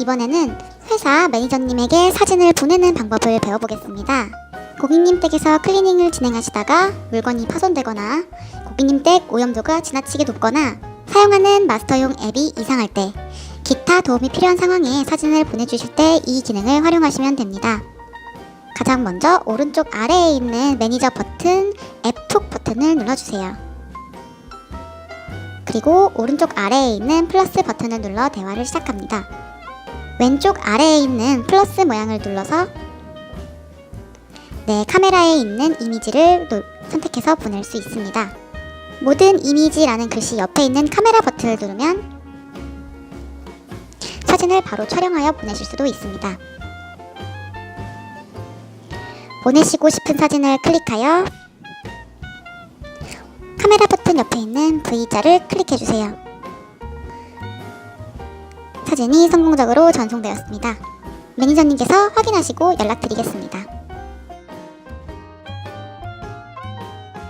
이번에는 회사 매니저님에게 사진을 보내는 방법을 배워보겠습니다. 고객님 댁에서 클리닝을 진행하시다가 물건이 파손되거나 고객님 댁 오염도가 지나치게 높거나 사용하는 마스터용 앱이 이상할 때 기타 도움이 필요한 상황에 사진을 보내주실 때 이 기능을 활용하시면 됩니다. 가장 먼저 오른쪽 아래에 있는 매니저 버튼 앱톡 버튼을 눌러주세요. 그리고 오른쪽 아래에 있는 플러스 버튼을 눌러 대화를 시작합니다. 왼쪽 아래에 있는 플러스 모양을 눌러서 네, 카메라에 있는 이미지를 노- 선택해서 보낼 수 있습니다. 모든 이미지라는 글씨 옆에 있는 카메라 버튼을 누르면 사진을 바로 촬영하여 보내실 수도 있습니다. 보내시고 싶은 사진을 클릭하여 카메라 버튼 옆에 있는 V자를 클릭해주세요. 사진이 성공적으로 전송되었습니다. 매니저님께서 확인하시고 연락드리겠습니다.